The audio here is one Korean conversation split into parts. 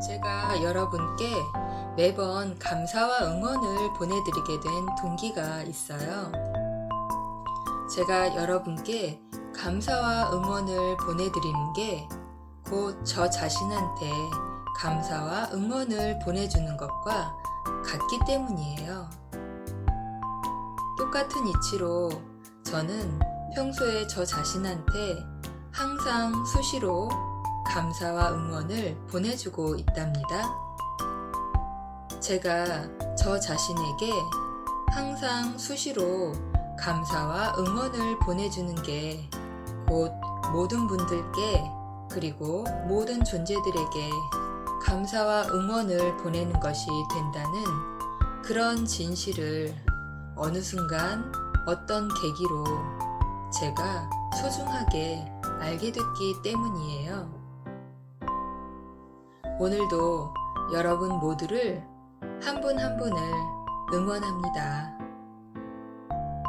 제가 여러분께 매번 감사와 응원을 보내드리게 된 동기가 있어요. 제가 여러분께 감사와 응원을 보내드리는 게 곧 저 자신한테 감사와 응원을 보내주는 것과 같기 때문이에요. 똑같은 이치로 저는 평소에 저 자신한테 항상 수시로 감사와 응원을 보내주고 있답니다. 제가 저 자신에게 항상 수시로 감사와 응원을 보내주는 게 곧 모든 분들께 그리고 모든 존재들에게 감사와 응원을 보내는 것이 된다는 그런 진실을 어느 순간 어떤 계기로 제가 소중하게 알게 됐기 때문이에요. 오늘도 여러분 모두를 한분한 분을 응원합니다.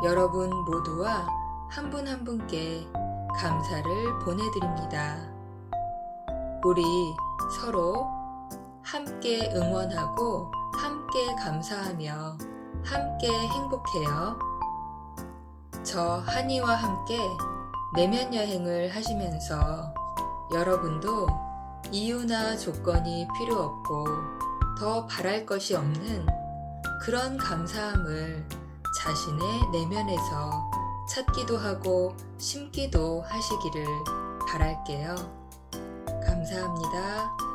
여러분 모두와 한분한 분께 감사를 보내드립니다. 우리 서로 함께 응원하고 함께 감사하며 함께 행복해요. 저 한이와 함께 내면 여행을 하시면서 여러분도 이유나 조건이 필요 없고 더 바랄 것이 없는 그런 감사함을 자신의 내면에서 찾기도 하고 심기도 하시기를 바랄게요. 감사합니다.